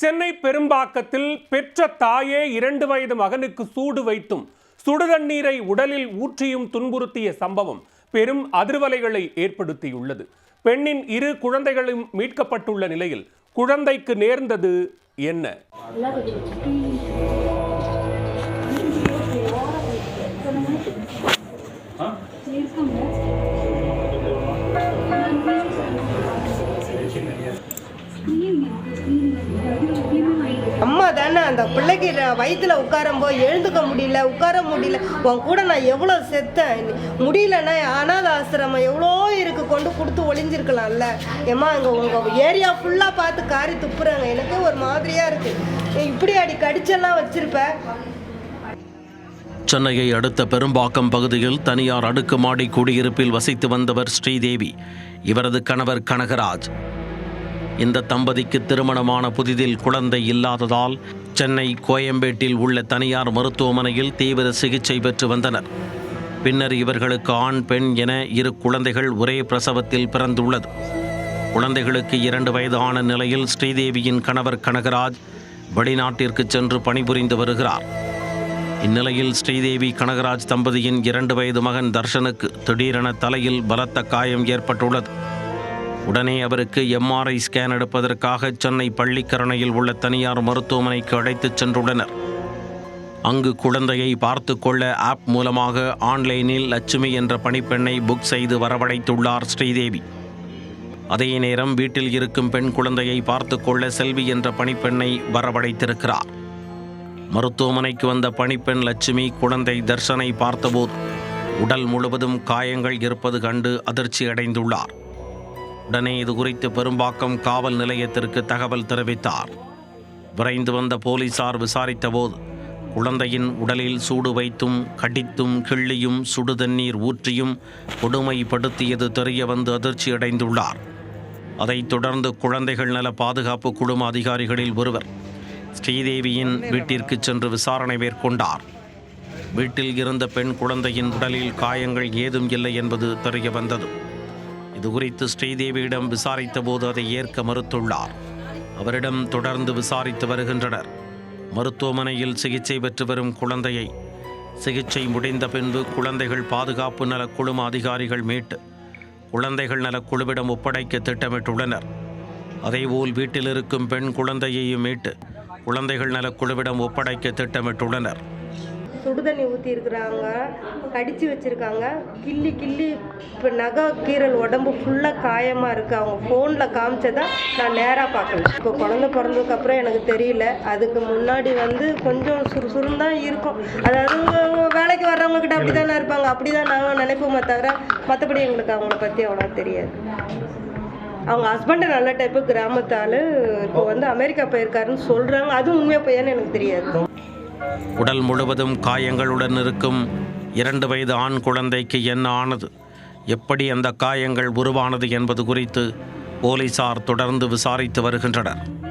சென்னை பெரும்பாக்கத்தில் பெற்ற தாயே இரண்டு வயது மகனுக்கு சூடு வைத்தும் சுடுதண்ணீரை உடலில் ஊற்றியும் துன்புறுத்திய சம்பவம் பெரும் அதிர்வலைகளை ஏற்படுத்தியுள்ளது. பெண்ணின் இரு குழந்தைகளும் மீட்கப்பட்டுள்ள நிலையில் குழந்தைக்கு நேர்ந்தது என்ன? தானே அந்த பிள்ளைக்கு வயிற்றுல வயித்துல உட்காரும்போது எழுந்துக்க முடியல உட்கார முடியல. உன் கூட நான் எவ்வளோ செத்தேன்? முடியலன்னா அனாத ஆசிரமம் எவ்வளோ இருக்கு? கொண்டு கொடுத்து ஒளிஞ்சிருக்கலாம்ல. ஏமா இங்கே உங்கள் ஏரியா ஃபுல்லாக பார்த்து காரி துப்புறாங்க. எனக்கு ஒரு மாதிரியாக இருக்குது இப்படி அடி கடிச்செல்லாம் வச்சுருப்பேன் சென்னையை அடுத்த பெரும்பாக்கம் பகுதியில் தனியார் அடுக்குமாடி குடியிருப்பில் வசித்து வந்தவர் ஸ்ரீதேவி. இவரது கணவர் கனகராஜ். இந்த தம்பதிக்கு திருமணமான புதிதில் குழந்தை இல்லாததால் சென்னை கோயம்பேட்டில் உள்ள தனியார் மருத்துவமனையில் தீவிர சிகிச்சை பெற்று வந்தனர். பின்னர் இவர்களுக்கு ஆண் பெண் என இரு குழந்தைகள் ஒரே பிரசவத்தில் பிறந்துள்ளது. குழந்தைகளுக்கு இரண்டு வயதான நிலையில் ஸ்ரீதேவியின் கணவர் கனகராஜ் வெளிநாட்டிற்கு சென்று பணிபுரிந்து வருகிறார். இந்நிலையில் ஸ்ரீதேவி கனகராஜ் தம்பதியின் இரண்டு வயது மகன் தர்ஷனுக்கு திடீரென தலையில் பலத்த காயம் ஏற்பட்டுள்ளது. உடனே அவருக்கு எம்ஆர்ஐ ஸ்கேன் எடுப்பதற்காக சென்னை பள்ளிக்கரணையில் உள்ள தனியார் மருத்துவமனைக்கு அழைத்துச் சென்றுள்ளனர். அங்கு குழந்தையை பார்த்து கொள்ள ஆப் மூலமாக ஆன்லைனில் லட்சுமி என்ற பணிப்பெண்ணை புக் செய்து வரவழைத்துள்ளார் ஸ்ரீதேவி. அதே நேரம் வீட்டில் இருக்கும் பெண் குழந்தையை பார்த்து கொள்ள செல்வி என்ற பணிப்பெண்ணை வரவழைத்திருக்கிறார். மருத்துவமனைக்கு வந்த பணிப்பெண் லட்சுமி குழந்தை தர்ஷனை பார்த்தபோது உடல் முழுவதும் காயங்கள் இருப்பது கண்டு அதிர்ச்சி அடைந்துள்ளார் உடனே இது குறித்து பெரும்பாக்கம் காவல் நிலையத்திற்கு தகவல் தெரிவித்தார். விரைந்து வந்த போலீசார் விசாரித்தபோது குழந்தையின் உடலில் சூடு வைத்தும் கடித்தும் கிள்ளியும் சுடுதண்ணீர் ஊற்றியும் கொடுமைப்படுத்தியது தெரிய வந்து அதிர்ச்சி அடைந்துள்ளார். அதைத் தொடர்ந்து குழந்தைகள் நல பாதுகாப்பு குழும அதிகாரிகளில் ஒருவர் ஸ்ரீதேவியின் வீட்டிற்கு சென்று விசாரணை மேற்கொண்டார். வீட்டில் இருந்த பெண் குழந்தையின் உடலில் காயங்கள் ஏதும் இல்லை என்பது தெரிய வந்தது. இது குறித்து ஸ்ரீதேவியிடம் விசாரித்த போது அதை ஏற்க மறுத்துள்ளார். அவரிடம் தொடர்ந்து விசாரித்து வருகின்றனர். மருத்துவமனையில் சிகிச்சை பெற்று வரும் குழந்தையை. சிகிச்சை முடிந்த பின்பு குழந்தைகள் பாதுகாப்பு நல குழும அதிகாரிகள் மீட்டு குழந்தைகள் நல குழுவிடம் ஒப்படைக்க திட்டமிட்டுள்ளனர். அதேபோல் வீட்டில் இருக்கும் பெண் குழந்தையையும் மீட்டு குழந்தைகள் நலக்குழுவிடம் ஒப்படைக்க திட்டமிட்டுள்ளனர். சுடுதண்ணி ஊற்றி இருக்கிறாங்க கடிச்சு வச்சுருக்காங்க. கிள்ளி கிள்ளி இப்போ நகை கீரல் உடம்பு ஃபுல்லாக காயமாக இருக்குது அவங்க ஃபோனில் காமிச்சதான் நான் நேராக பார்க்கல இப்போ குழந்தை பிறந்ததுக்கப்புறம் எனக்கு தெரியல. அதுக்கு முன்னாடி வந்து கொஞ்சம் சுறுசுறுன்னு தான் இருக்கும். அதாவது வேலைக்கு வர்றவங்கக்கிட்ட அப்படி தானே இருப்பாங்க. அப்படி தான் நாங்கள் நினைப்போமே தவிர மற்றபடி எங்களுக்கு அவங்கள பற்றி அவ்வளோ தெரியாது. அவங்க ஹஸ்பண்டு நல்ல டைப்பு கிராமத்தால் இப்போ வந்து அமெரிக்கா போயிருக்காருன்னு சொல்கிறாங்க அதுவும் உண்மையாக போயான்னு எனக்கு தெரியாது. உடல் முழுவதும் காயங்களுடன் இருக்கும் இரண்டு வயது ஆண் குழந்தைக்கு என்ன ஆனது? எப்படி அந்த காயங்கள் உருவானது என்பது குறித்து போலீசார் தொடர்ந்து விசாரித்து வருகின்றனர்.